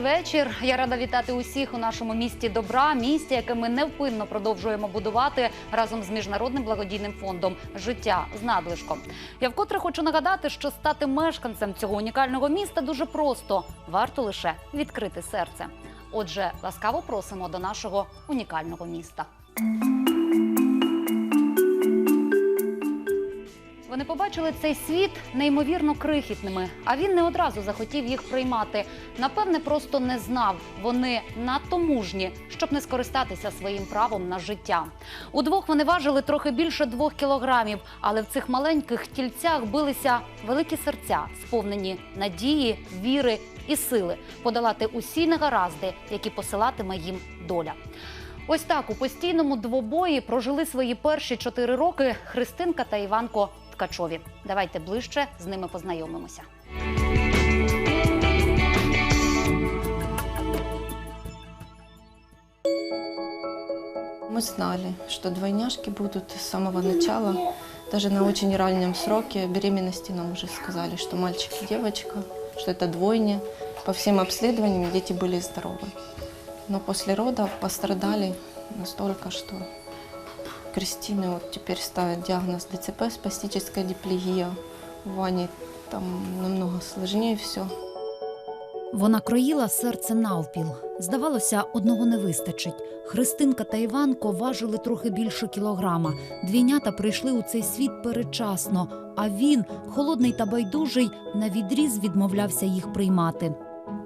Добрий вечір. Я рада вітати усіх у нашому місті добра, місті, яке ми невпинно продовжуємо будувати разом з міжнародним благодійним фондом Життя з надлишком. Я вкотре хочу нагадати, що стати мешканцем цього унікального міста дуже просто варто лише відкрити серце. Отже, ласкаво просимо до нашого унікального міста. Вони побачили цей світ неймовірно крихітними, а він не одразу захотів їх приймати. Напевне, просто не знав. Вони надто мужні, щоб не скористатися своїм правом на життя. Удвох вони важили трохи більше двох кілограмів, але в цих маленьких тільцях билися великі серця, сповнені надії, віри і сили подолати усі негаразди, які посилатиме їм доля. Ось так у постійному двобої прожили свої перші чотири роки Христинка та Іванко Ткачові. Давайте ближче з ними познайомимося. Мы знали, что двойняшки будут с самого начала. Даже на очень раннем сроке беременности нам уже сказали, что мальчик и девочка, что это двойня. По всем обследованиям дети были здоровы. Но после родов пострадали настолько, что Кристине вот теперь ставят диагноз ДЦП, спастическая диплегия. У Вани там намного сложнее все. Вона кроїла серце навпіл. Здавалося, одного не вистачить. Христинка та Іванко важили трохи більше кілограма. Двійнята прийшли у цей світ передчасно, а він, холодний та байдужий, на відріз відмовлявся їх приймати.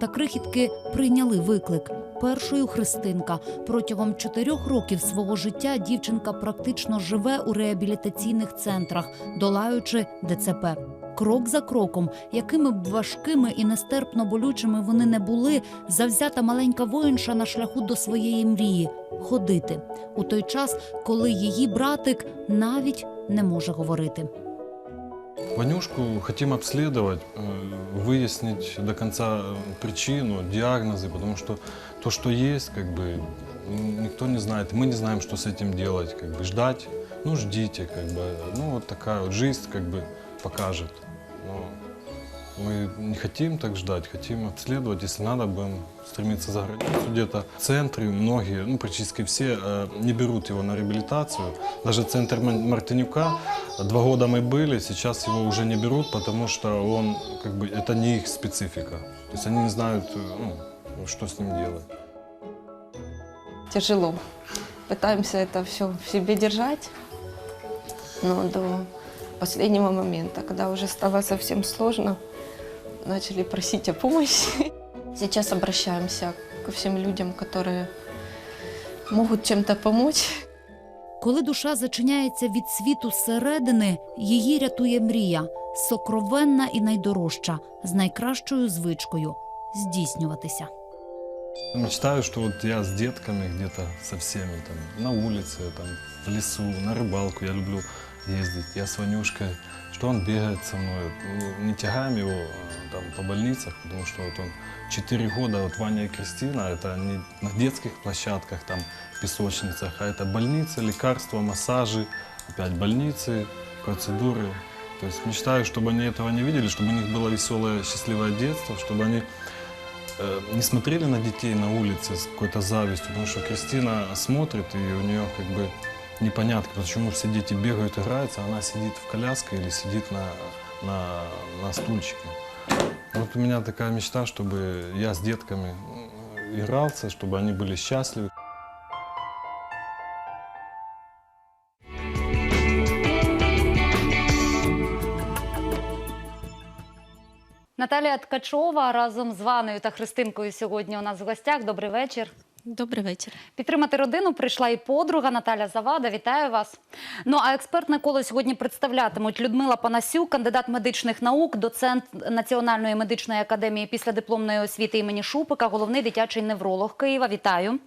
Та крихітки прийняли виклик. Першою Христинка протягом чотирьох років свого життя дівчинка практично живе у реабілітаційних центрах, долаючи ДЦП. Крок за кроком, якими б важкими і нестерпно болючими вони не були, завзята маленька воїнша на шляху до своєї мрії ходити у той час, коли її братик навіть не може говорити. Ванюшку хотим обследовать, э, выяснить до конца э, причину, диагнозы, потому что то, что есть, как бы м, никто не знает, мы не знаем, что с этим делать, как бы ждать, ну ждите, как бы, ну вот такая вот жизнь, как бы покажет. Но мы не хотим так ждать, хотим обследовать, если надо, будем стремиться за границу. Где-то центры, многие, ну практически все, э, не берут его на реабилитацию. Даже центр Мар- Мартынюка, два года мы были, сейчас его уже не берут, потому что он, как бы, это не их специфика. То есть они не знают, э, ну, что с ним делать. тяжело. Пытаемся это все в себе держать, но до последнего момента, когда уже стало совсем сложно, начали просить о помощи. Сейчас обращаемся ко всем людям, которые могут чем-то помочь. Коли душа зачиняється від світу зсередини, її рятує мрія, сокровенна і найдорожча, з найкращою звичкою здійснюватися. Мечтаю, что вот я с детками где-то со всеми, там, на улице, там, в лесу, на рыбалку, я люблю ездить, я с Ванюшкой, что он бегает со мной, Ну, не тягаем его э, там по больницах, потому что вот он 4 года, вот Ваня и Кристина, это не на детских площадках, там, песочницах, а это больницы, лекарства, массажи, опять больницы, процедуры. То есть мечтаю, чтобы они этого не видели, чтобы у них было веселое, счастливое детство, чтобы они э, не смотрели на детей на улице с какой-то завистью, потому что Кристина смотрит, и у нее как бы непонятно, почему все дети бегают, играются, а она сидит в коляске или сидит на, на, на стульчике. Вот у меня такая мечта, чтобы я с детками м, игрался, чтобы они были счастливы. Наталія Ткачова разом з Ваною та Христинкою сьогодні у нас в гостях. Добрий вечір. Добрий вечір. Підтримати родину прийшла і подруга Наталя Завада. Вітаю вас. Ну а експертне коло сьогодні представлятимуть Людмила Панасюк, кандидат медичних наук, доцент Національної медичної академії післядипломної освіти імені Шупика, головний дитячий невролог Києва. Вітаю.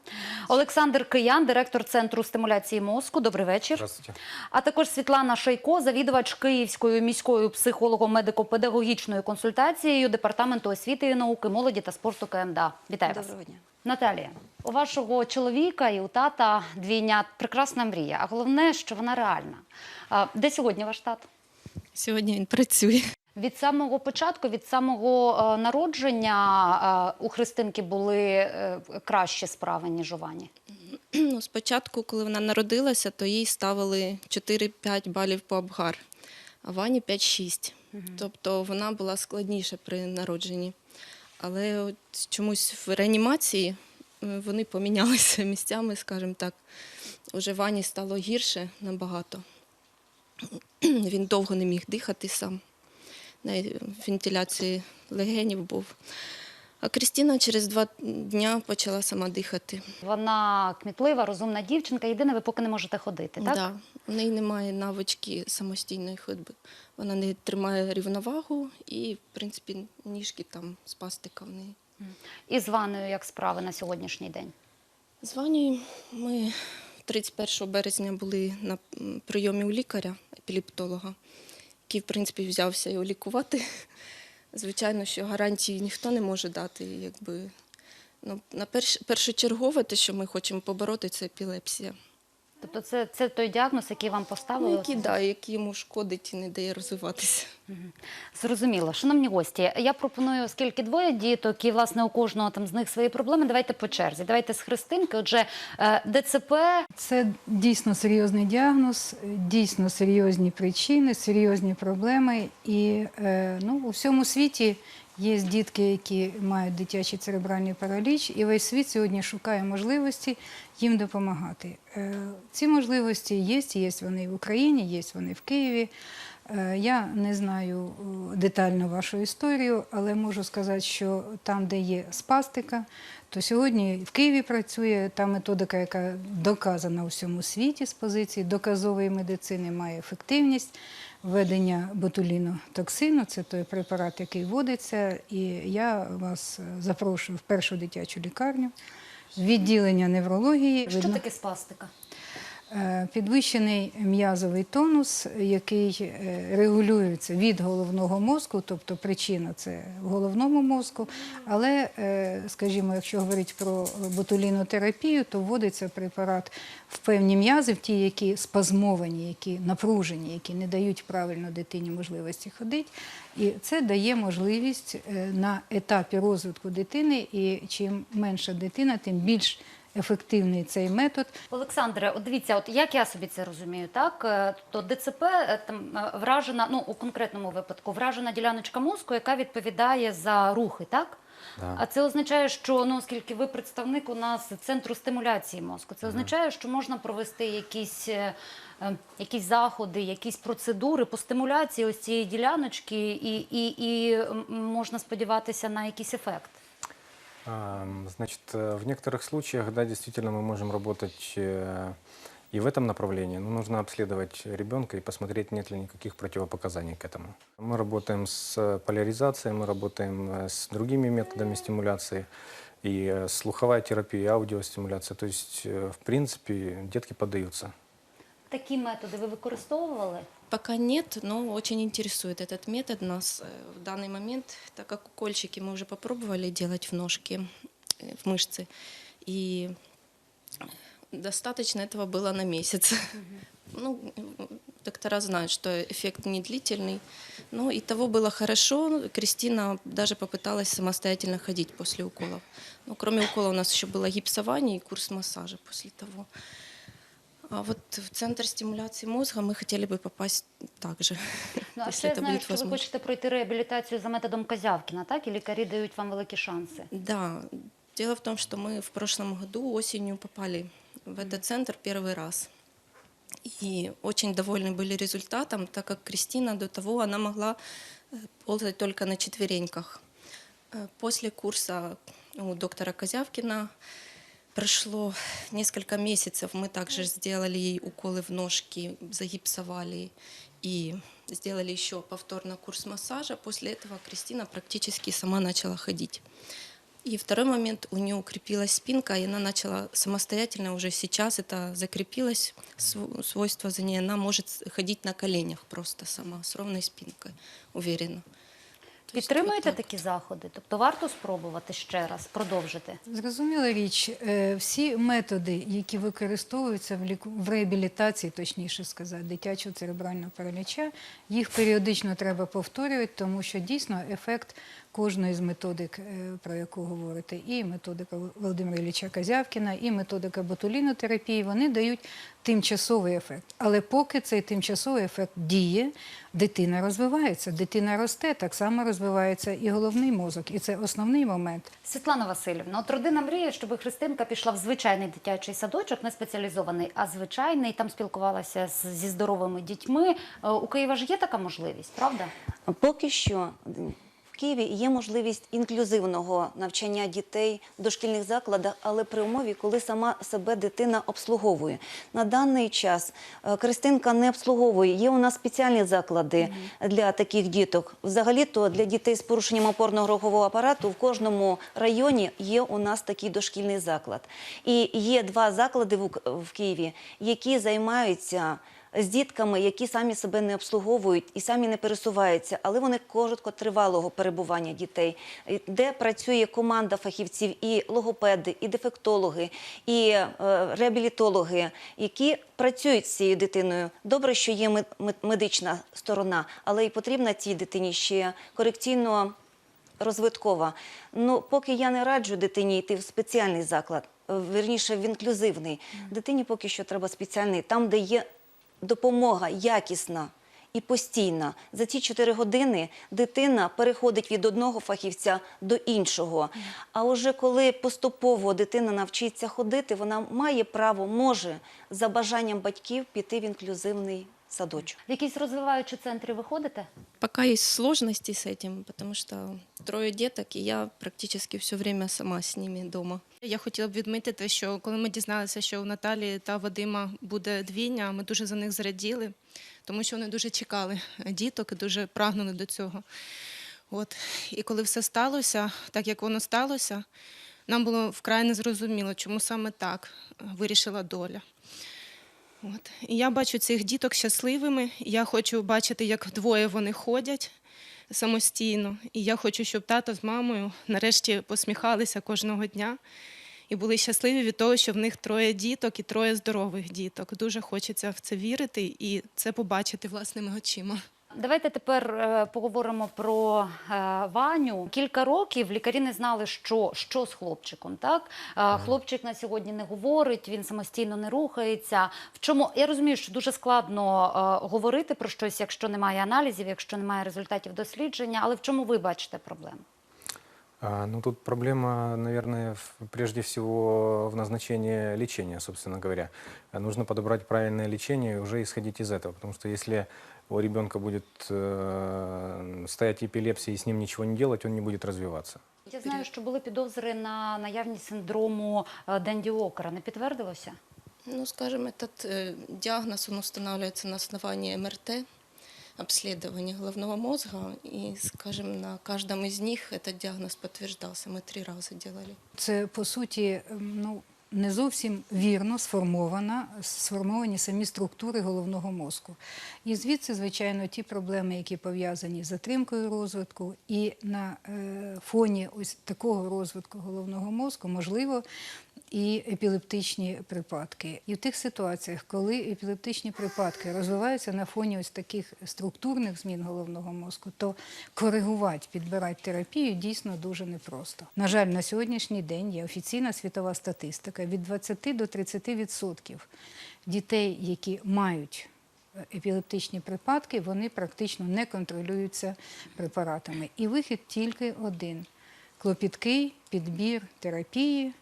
Олександр Киян, директор центру стимуляції мозку. Добрий вечір. Здравствуйте. А також Світлана Шайко, завідувач Київською міською психолого-медико-педагогічною консультацією департаменту освіти і науки, молоді та спорту КМДА. Вітаю вас. Доброго дня. Наталія, у вашого чоловіка і у тата двійнят прекрасна мрія. А головне, що вона реальна. Де сьогодні ваш тат? Сьогодні він працює. Від самого початку, від самого е, народження е, у Христинки були е, кращі справи, ніж у Вані. Ну, спочатку, коли вона народилася, то їй ставили 4-5 балів по Абгар, а Вані 5-6. Тобто вона була складніша при народженні. Але от чомусь в реанімації е, вони помінялися місцями, скажімо так. Уже Вані стало гірше набагато. Він довго не міг дихати сам. Навіть вентиляції легенів був. А Крістіна через два дня почала сама дихати. Вона кмітлива, розумна дівчинка. Єдине, ви поки не можете ходити, так? Да. У неї немає навички самостійної ходьби. Вона не тримає рівновагу і, в принципі, ніжки там спастика в неї. І з Ваною як справи на сьогоднішній день? З Ванею ми 31 березня були на прийомі у лікаря, епілептолога, який, в принципі, взявся його лікувати. Звичайно, що гарантії ніхто не може дати. Якби. Ну, на перш, першочергове, те, що ми хочемо побороти, це епілепсія. Тобто це, це той діагноз, який вам поставили? Ну, який, да, який йому шкодить і не дає розвиватися. Зрозуміло. Шановні гості, я пропоную, оскільки двоє діток, і власне у кожного там з них свої проблеми, давайте по черзі. Давайте з Христинки. Отже, е, ДЦП Це дійсно серйозний діагноз, дійсно серйозні причини, серйозні проблеми. І е, ну, у всьому світі є дітки, які мають дитячий церебральний параліч, і весь світ сьогодні шукає можливості їм допомагати. Е, ці можливості є, є вони в Україні, є вони в Києві. Е, Я не знаю е, детально вашу історію, але можу сказати, що там, де є спастика, то сьогодні в Києві працює та методика, яка доказана у всьому світі з позиції доказової медицини, має ефективність введення ботулінотоксину. Це той препарат, який вводиться. І я вас е, запрошую в першу дитячу лікарню, відділення неврології. що Видно- таке спастика? Е, Підвищений м'язовий тонус, який е, регулюється від головного мозку, тобто причина це в головному мозку. Але, е, скажімо, якщо говорити про ботулінотерапію, то вводиться препарат в певні м'язи, в ті, які спазмовані, які напружені, які не дають правильно дитині можливості ходити. І це дає можливість на етапі розвитку дитини. І чим менша дитина, тим більш ефективний цей метод. Олександре, от дивіться, от як я собі це розумію, так Е, то ДЦП е, там е, вражена, ну у конкретному випадку, вражена діляночка мозку, яка відповідає за рухи, так? Да. А це означає, що ну, оскільки ви представник у нас центру стимуляції мозку, це означає, що можна провести якісь, е, якісь заходи, якісь процедури по стимуляції ось цієї діляночки, і, і, і можна сподіватися на якийсь ефект. А, Значит, э, в некоторых случаях, да, действительно, мы можем работать э, и в этом направлении, но нужно обследовать ребенка и посмотреть, нет ли никаких противопоказаний к этому. Мы работаем с э, поляризацией, мы работаем э, с другими методами стимуляции, и э, слуховая терапия, и аудиостимуляция. То есть, э, в принципе, детки поддаются. Такі методи ви використовували? Пока нет, но очень интересует этот метод нас э, в данный момент, так как укольчики мы уже попробовали делать в ножки, э, в мышцы, и достаточно этого было на месяц. Ну, м, доктора знают, что эффект не длительный, но и того было хорошо. Кристина даже попыталась самостоятельно ходить после уколов. Но кроме укола у нас еще было гипсование и курс массажа после того. А вот в центр стимуляции мозга мы хотели бы попасть также, Ну, а если ще я это знаю, будет що ви возможно. хочете пройти реабілітацію за методом Козявкіна, так? І лікарі дають вам великі шанси. Да, дело в том, что мы в прошлом году осенью попали в этот центр первый раз. И очень довольны были результатом, так как Кристина до того она могла э, ползать только на четвереньках. Э, После курса у доктора Козявкина прошло несколько месяцев. Мы также сделали ей уколы в ножки, загипсовали и сделали еще повторно курс массажа. После этого Кристина практически сама начала ходить. И второй момент, у нее укрепилась спинка, и она начала самостоятельно уже сейчас, это закрепилось св- свойство за ней, она может ходить на коленях просто сама, с ровной спинкой, уверенно. Підтримуєте такі заходи? Тобто варто спробувати ще раз продовжити? Зрозуміла річ, е, всі методи, які використовуються в реабілітації, точніше сказати, дитячого церебрального параліча, їх періодично треба повторювати, тому що дійсно ефект кожної з методик, е, про яку говорите, і методика Володимира Ілліча Казявкіна, і методика ботулінотерапії, вони дають тимчасовий ефект. Але поки цей тимчасовий ефект діє, дитина розвивається, дитина росте, так само розвивається і головний мозок. І це основний момент. Світлана Васильівна, от родина мріє, щоб Христинка пішла в звичайний дитячий садочок, не спеціалізований, а звичайний. Там спілкувалася зі здоровими дітьми. Е, У Києва ж є така можливість, правда? Поки що Києві є можливість інклюзивного навчання дітей в дошкільних закладах, але при умові, коли сама себе дитина обслуговує. На даний час е, Кристинка не обслуговує. Є у нас спеціальні заклади для таких діток. Взагалі-то для дітей з порушенням опорно-рухового апарату в кожному районі є у нас такий дошкільний заклад. І є два заклади в Києві, які займаються з дітками, які самі себе не обслуговують і самі не пересуваються, але вони короткотривалого перебування дітей, де працює команда фахівців, і логопеди, і дефектологи, і е, реабілітологи, які працюють з цією дитиною. Добре, що є мед- мед- медична сторона, але і потрібна цій дитині ще корекційно розвиткова. Ну, поки я не раджу дитині йти в спеціальний заклад, е, вірніше в інклюзивний. Дитині поки що треба спеціальний, там, де є допомога якісна і постійна. За ці 4 години дитина переходить від одного фахівця до іншого. А уже коли поступово дитина навчиться ходити, вона має право, може за бажанням батьків піти в інклюзивний садочок. В якісь розвиваючі центри ви ходите? Пока есть сложности с этим, потому что трое деток, и я практически все время сама с ними дома. Я хотіла б відмітити, що коли ми дізналися, що у Наталі та Вадима буде двійня, ми дуже за них зраділи, тому що вони дуже чекали діток і дуже прагнули до цього. От. І коли все сталося, так як воно сталося, нам було вкрай незрозуміло, чому саме так вирішила доля. От. І я бачу цих діток щасливими. Я хочу бачити, як двоє вони ходять самостійно. І я хочу, щоб тато з мамою нарешті посміхалися кожного дня і були щасливі від того, що в них троє діток і троє здорових діток. Дуже хочеться в це вірити і це побачити власними очима. Давайте тепер е, поговоримо про е, Ваню. Кілька років лікарі не знали, що, що з хлопчиком. Так Е, хлопчик на сьогодні не говорить, він самостійно не рухається. В чому я розумію, що дуже складно е, говорити про щось, якщо немає аналізів, якщо немає результатів дослідження. Але в чому ви бачите проблему? А, ну, тут проблема, наверное, в- прежде всего в назначении лечения, собственно говоря. А Нужно подобрать правильное лечение и уже исходить из этого. Потому что если у ребенка будет э, стоять эпилепсия и с ним ничего не делать, он не будет развиваться. Я знаю, що були підозри на наявність синдрому е, Денді Окера. Не підтвердилося? Ну, скажем, этот э, диагноз, он устанавливается на основании МРТ, обследования головного мозга, и, скажем, на каждом из них этот диагноз подтверждался. Мы три раза делали. Це по суті ем, ну, не зовсім вірно сформована, сформовані самі структури головного мозку. І звідси, звичайно, ті проблеми, які пов'язані з затримкою розвитку, і на е, фоні ось такого розвитку головного мозку, можливо, і епілептичні припадки. І в тих ситуаціях, коли епілептичні припадки розвиваються на фоні ось таких структурних змін головного мозку, то коригувати, підбирати терапію дійсно дуже непросто. На жаль, на сьогоднішній день є офіційна світова статистика від 20 до 30 відсотків дітей, які мають е, епілептичні припадки, вони практично не контролюються препаратами. І вихід тільки один клопіткий підбір терапії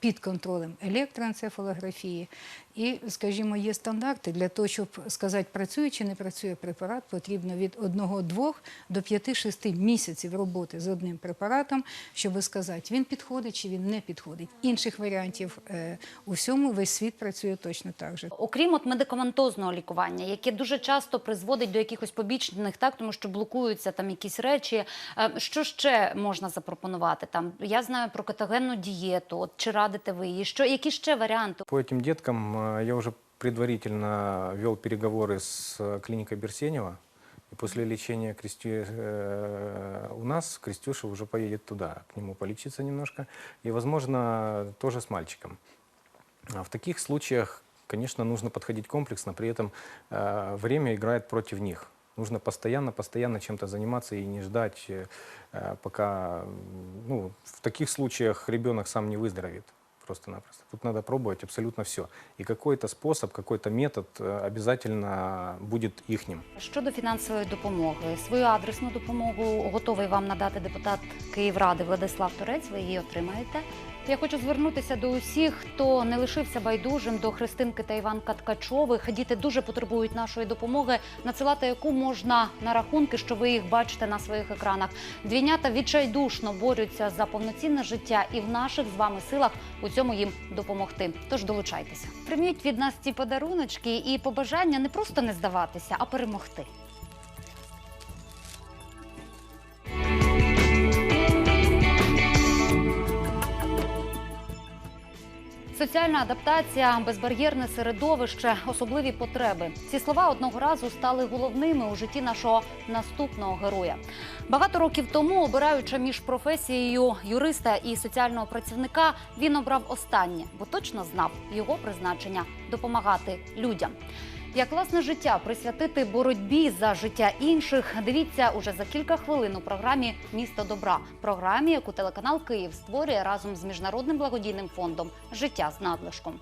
під контролем електроенцефалографії. І, скажімо, є стандарти для того, щоб сказати, працює чи не працює препарат, потрібно від 1-2 до 5-6 місяців роботи з одним препаратом, щоб сказати, він підходить чи він не підходить. Інших варіантів е, у всьому весь світ працює точно так же. Окрім от медикаментозного лікування, яке дуже часто призводить до якихось побічних, так тому що блокуються там якісь речі. е, Що ще можна запропонувати? Там я знаю про кетогенну дієту. От чи радите ви її? Що які ще варіанти? По этим деткам э, я уже предварительно вел переговоры с э, клиникой Берсенева. И после лечения Крестю- э, у нас Крестюша уже поедет туда, к нему полечиться немножко. И, возможно, тоже с мальчиком. А В таких случаях, конечно, нужно подходить комплексно, при этом э, время играет против них. Нужно постоянно, постоянно чем-то заниматься и не ждать, э, э, пока, м, ну, в таких случаях ребенок сам не выздоровеет просто-напросто. Тут надо пробовать абсолютно все. И какой-то способ, какой-то метод э, обязательно будет ихним. Щодо фінансової допомоги, свою адресну допомогу готовий вам надати депутат Київради Владислав Турець. Ви її отримаєте. Я хочу звернутися до усіх, хто не лишився байдужим до Христинки та Іванка Ткачових. Діти дуже потребують нашої допомоги, надсилати яку можна на рахунки, що ви їх бачите на своїх екранах. Двійнята відчайдушно борються за повноцінне життя, і в наших з вами силах у цьому їм допомогти. Тож долучайтеся. Прийміть від нас ці подаруночки і побажання не просто не здаватися, а перемогти. Соціальна адаптація, безбар'єрне середовище, особливі потреби. Ці слова одного разу стали головними у житті нашого наступного героя. Багато років тому, обираючи між професією юриста і соціального працівника, він обрав останнє, бо точно знав його призначення допомагати людям. Як власне життя присвятити боротьбі за життя інших, дивіться уже за кілька хвилин у програмі Місто добра, програмі, яку телеканал Київ створює разом з міжнародним благодійним фондом Життя з надлишком.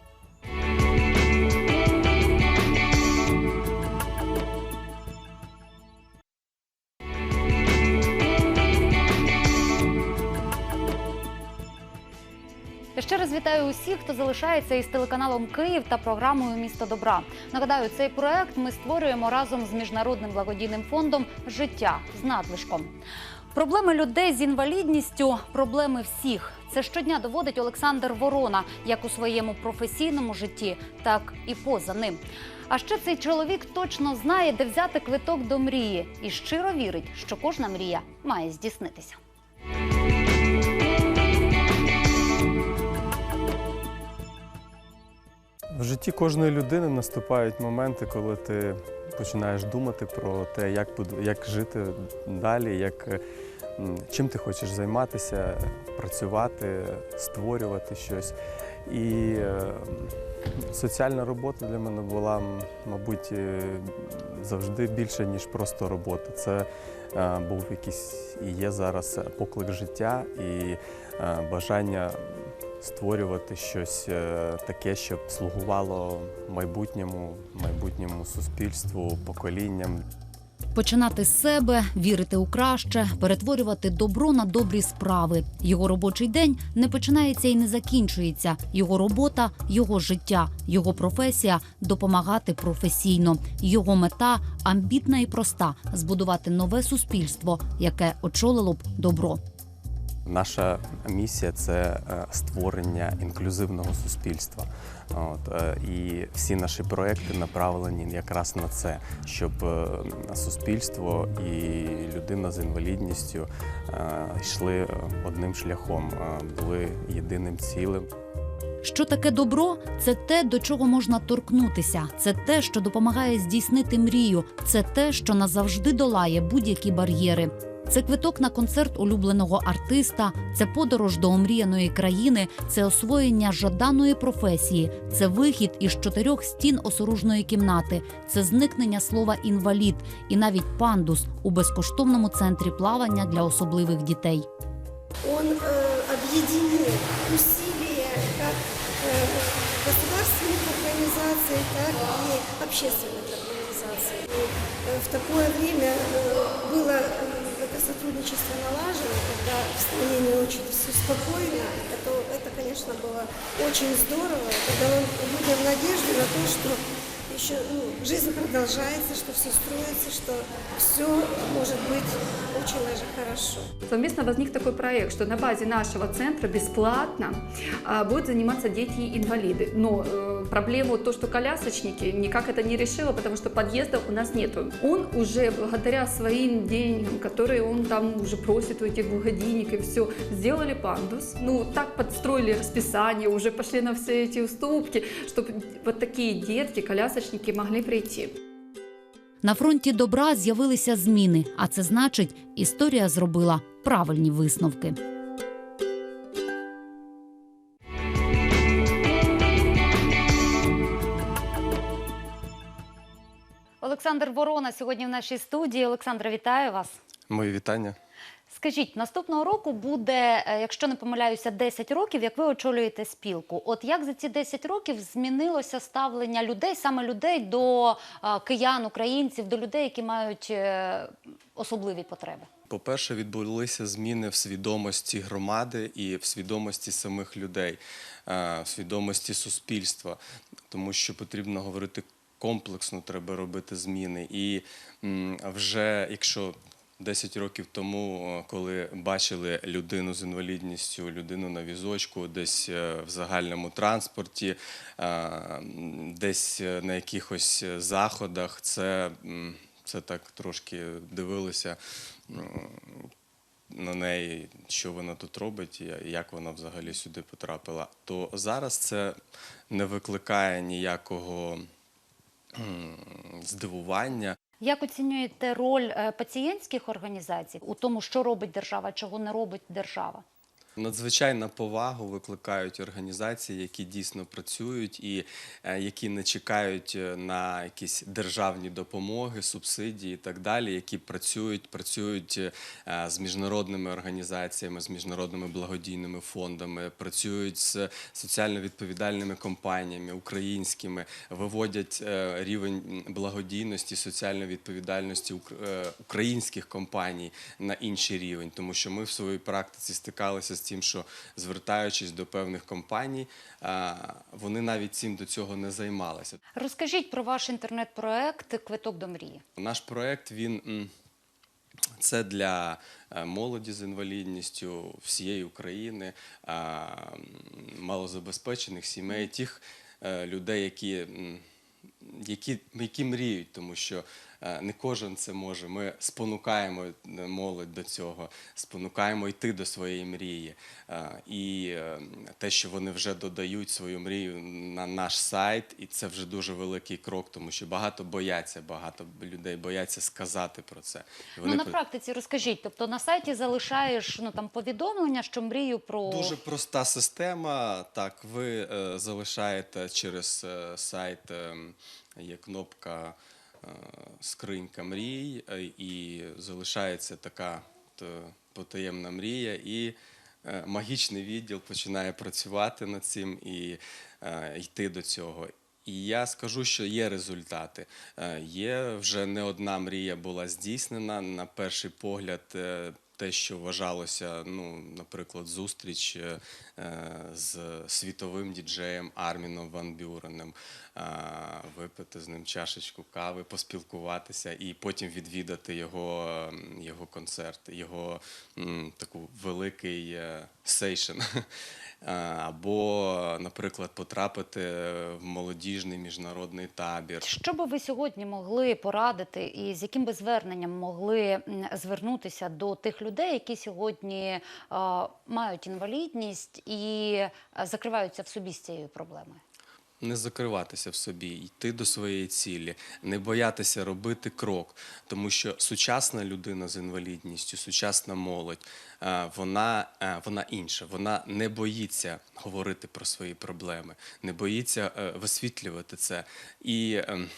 Я ще раз вітаю усіх, хто залишається із телеканалом Київ та програмою Місто добра. Нагадаю, цей проект ми створюємо разом з міжнародним благодійним фондом Життя з надлишком. Проблеми людей з інвалідністю проблеми всіх. Це щодня доводить Олександр Ворона як у своєму професійному житті, так і поза ним. А ще цей чоловік точно знає, де взяти квиток до мрії, і щиро вірить, що кожна мрія має здійснитися. В житті кожної людини наступають моменти, коли ти починаєш думати про те, як, як жити далі, як, чим ти хочеш займатися, працювати, створювати щось. І е, соціальна робота для мене була, мабуть, е, завжди більше, ніж просто робота. Це е, був якийсь і є зараз поклик життя і бажання створювати щось е, таке, щоб слугувало майбутньому, майбутньому суспільству, поколінням. Починати з себе, вірити у краще, перетворювати добро на добрі справи. Його робочий день не починається і не закінчується. Його робота, його життя, його професія допомагати професійно. Його мета амбітна і проста збудувати нове суспільство, яке очолило б добро. Наша місія це е, створення інклюзивного суспільства. От, е, і всі наші проекти направлені якраз на це, щоб е, суспільство і людина з інвалідністю йшли одним шляхом, були єдиним цілим. Що таке добро? Це те, до чого можна торкнутися. Це те, що допомагає здійснити мрію. Це те, що назавжди долає будь-які бар'єри. Це квиток на концерт улюбленого артиста, це подорож до омріяної країни, це освоєння жаданої професії, це вихід із чотирьох стін осоружної кімнати, це зникнення слова інвалід і навіть пандус у безкоштовному центрі плавання для особливих дітей. он э, объединил усилия как э, государственных организаций, так и общественных организаций. И, э, в такое время э, было э, это сотрудничество налажено, когда в стране не очень все спокойно. Это, это, конечно, было очень здорово. Это дало людям надежду на то, что еще ну, жизнь продолжается, что все строится, что все может быть очень даже хорошо. Совместно возник такой проект, что на базе нашего центра бесплатно а, будут заниматься дети-инвалиды. Но э, проблему то, что колясочники, никак это не решило, потому что подъезда у нас нету. Он уже благодаря своим деньгам, которые он там уже просит у этих благодійников, все, сделали пандус. Ну, так подстроили расписание, уже пошли на все эти уступки, чтобы вот такие детки, колясочники могли прийти. На фронті добра з'явилися зміни, а це значить, історія зробила правильні висновки. Олександр Ворона сьогодні в нашій студії. Олександра, вітаю вас. Мої вітання. Скажіть, наступного року буде, е, якщо не помиляюся, 10 років, як ви очолюєте спілку. От як за ці 10 років змінилося ставлення людей, саме людей до е, киян, українців, до людей, які мають е, особливі потреби? По-перше, відбулися зміни в свідомості громади і в свідомості самих людей, в свідомості суспільства, тому що потрібно говорити комплексно, треба робити зміни. І вже якщо 10 років тому, коли бачили людину з інвалідністю, людину на візочку, десь е, в загальному транспорті, е, десь е, на якихось заходах, це, це так трошки дивилися на неї, що вона тут робить, і як вона взагалі сюди потрапила. То зараз це не викликає ніякого здивування. Як оцінюєте роль е, пацієнтських організацій у тому, що робить держава, чого не робить держава? Надзвичайна повагу викликають організації, які дійсно працюють і е, які не чекають е, на якісь державні допомоги, субсидії і так далі, які працюють, працюють е, з міжнародними організаціями, з міжнародними благодійними фондами, працюють з соціально відповідальними компаніями українськими, виводять рівень благодійності, соціальної відповідальності ук- українських компаній на інший рівень, тому що ми в своїй практиці стикалися з тим, що звертаючись до певних компаній, вони навіть цим до цього не займалися. Розкажіть про ваш інтернет-проект Квиток до мрії. Наш проект він це для е, молоді з інвалідністю всієї України, малозабезпечених сімей, тих е, людей, які, які, які мріють, тому що е, не кожен це може. Ми спонукаємо е, молодь до цього, спонукаємо йти до своєї мрії. Е, І те, що вони вже додають свою мрію на наш сайт, і це вже дуже великий крок, тому що багато бояться, багато людей бояться сказати про це. І Ну на практиці розкажіть. Тобто на сайті залишаєш ну там повідомлення, що мрію про Дуже проста система. Так, ви е, залишаєте через е, сайт, е, є кнопка е, скринька мрій, е, і залишається така потаємна мрія, і е, магічний відділ починає працювати над цим і е, йти до цього. І я скажу, що є результати. Е, Є вже не одна мрія була здійснена. На перший погляд, е, те, що вважалося, ну, наприклад, зустріч е, е, з світовим діджеєм Арміном Ван Бюренем, е, випити з ним чашечку кави, поспілкуватися і потім відвідати його, його концерт, його таку великий сейшн. Або, наприклад, потрапити в молодіжний міжнародний табір. що би ви сьогодні могли порадити, і з яким би зверненням могли звернутися до тих людей, які сьогодні е, мають інвалідність і е, закриваються в собі з цією проблемою? не закриватися в собі, йти до своєї цілі, не боятися робити крок, тому що сучасна людина з інвалідністю, сучасна молодь, вона, е, вона інша. Вона не боїться говорити про свої проблеми, не боїться е, висвітлювати це. І ем,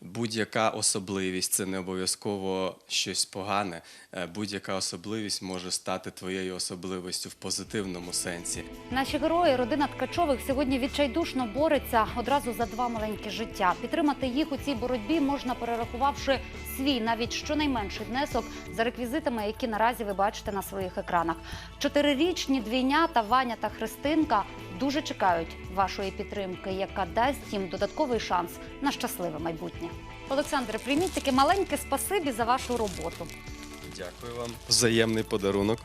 будь-яка особливість це не обов'язково щось погане. Е, Будь-яка особливість може стати твоєю особливістю в позитивному сенсі. Наші герої, родина Ткачових, сьогодні відчайдушно бореться одразу за два маленькі життя. Підтримати їх у цій боротьбі можна, перерахувавши свій навіть щонайменший внесок за реквізитами, які наразі ви бачите на своїх екранах. Чотирирічні двійнята Ваня та Христинка дуже чекають вашої підтримки, яка дасть їм додатковий шанс на щасливе майбутнє. Олександре, прийміть таке маленьке спасибі за вашу роботу. Дякую вам. Взаємний подарунок.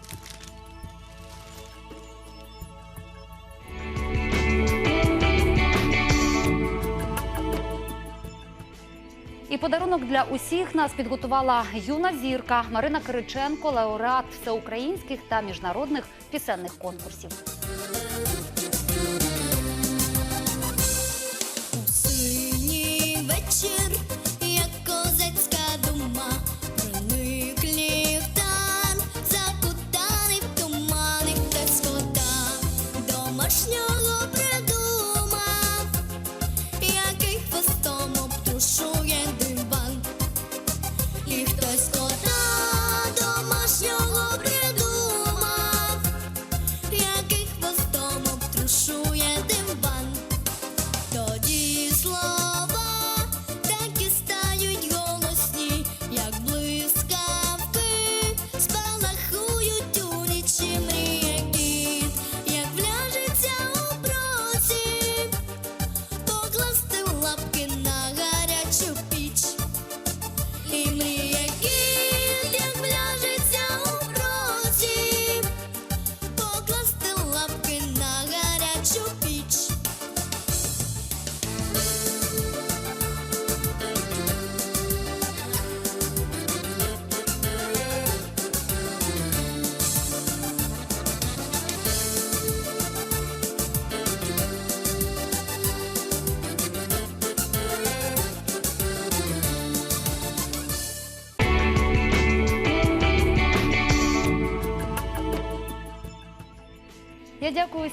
І подарунок для усіх нас підготувала юна зірка Марина Кириченко, лауреат всеукраїнських та міжнародних пісенних конкурсів. Синій вечір,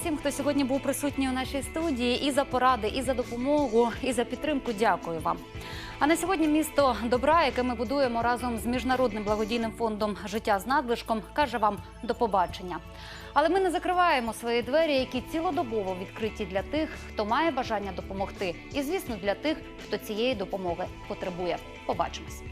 всім, хто сьогодні був присутній у нашій студії і за поради, і за допомогу, і за підтримку. Дякую вам. А на сьогодні місто добра, яке ми будуємо разом з міжнародним благодійним фондом Життя з надлишком, каже вам до побачення. Але ми не закриваємо свої двері, які цілодобово відкриті для тих, хто має бажання допомогти, і звісно для тих, хто цієї допомоги потребує. Побачимось.